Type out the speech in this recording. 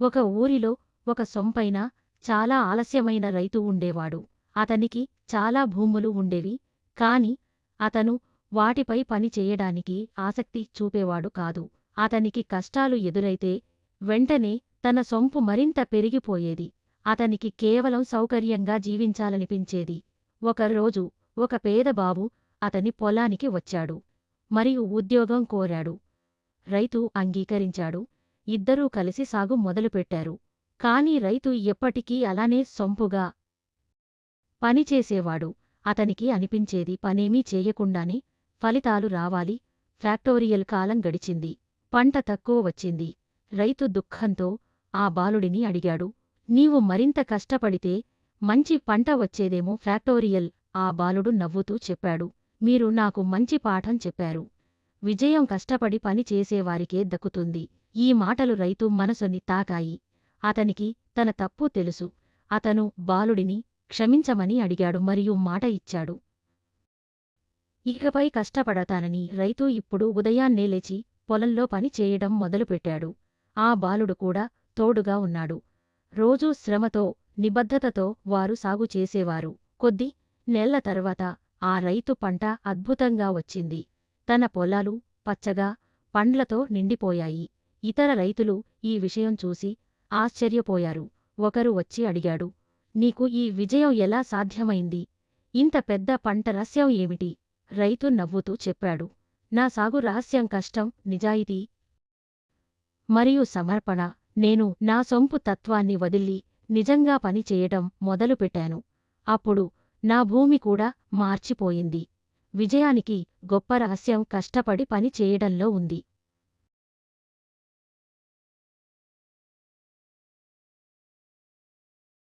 ఒక ఊరిలో ఒక సొంపైన చాలా ఆలస్యమైన రైతు ఉండేవాడు. అతనికి చాలా భూములు ఉండేవి. కాని అతను వాటిపై పని చేయడానికి ఆసక్తి చూపేవాడు కాదు. అతనికి కష్టాలు ఎదురైతే వెంటనే తన సొంపు మరింత పెరిగిపోయేది. అతనికి కేవలం సౌకర్యంగా జీవించాలనిపించేది. ఒకరోజు ఒక పేదబాబు అతని పొలానికి వచ్చాడు. మరియు ఉద్యోగం కోరాడు. రైతు అంగీకరించాడు. ఇద్దరూ కలిసి సాగు మొదలుపెట్టారు. కాని రైతు ఎప్పటికీ అలానే సొంపుగా పనిచేసేవాడు. అతనికి అనిపించేది పనేమీ చేయకుండానే ఫలితాలు రావాలి. ఫ్యాక్టోరియల్ కాలం గడిచింది. పంట తక్కువ వచ్చింది. రైతు దుఃఖంతో ఆ బాలుడిని అడిగాడు. నీవు మరింత కష్టపడితే మంచి పంట వచ్చేదేమో ఫ్యాక్టోరియల్ ఆ బాలుడు నవ్వుతూ చెప్పాడు. మీరు నాకు మంచి పాఠం చెప్పారు. విజయం కష్టపడి పని చేసేవారికే దక్కుతుంది. ఈ మాటలు రైతు మనసుని తాకాయి. అతనికి తన తప్పు తెలుసు. అతను బాలుడిని క్షమించమని అడిగాడు మరియు మాట ఇచ్చాడు. ఇకపై కష్టపడతానని రైతు ఇప్పుడు ఉదయాన్నే లేచి పొలంలో పని చేయడం మొదలుపెట్టాడు. ఆ బాలుడు కూడా తోడుగా ఉన్నాడు. రోజూ శ్రమతో నిబద్ధతతో వారు సాగు చేసేవారు. కొద్ది నెల్ల తర్వాత ఆ రైతు పంట అద్భుతంగా వచ్చింది. తన పొలాలు పచ్చగా పండ్లతో నిండిపోయాయి. ఇతర రైతులు ఈ విషయం చూసి ఆశ్చర్యపోయారు. ఒకరు వచ్చి అడిగాడు నీకు ఈ విజయం ఎలా సాధ్యమైంది? ఇంత పెద్ద పంట రహస్యం ఏమిటి? రైతు నవ్వుతూ చెప్పాడు నా సాగు రహస్యం కష్టం నిజాయితీ మరియు సమర్పణ. నేను నా సొంపు తత్వాన్ని వదిలి నిజంగా పనిచేయటం మొదలుపెట్టాను. అప్పుడు నా భూమి కూడా మార్చిపోయింది. విజయానికి గొప్ప రహస్యం కష్టపడి పని చేయడంలో ఉంది.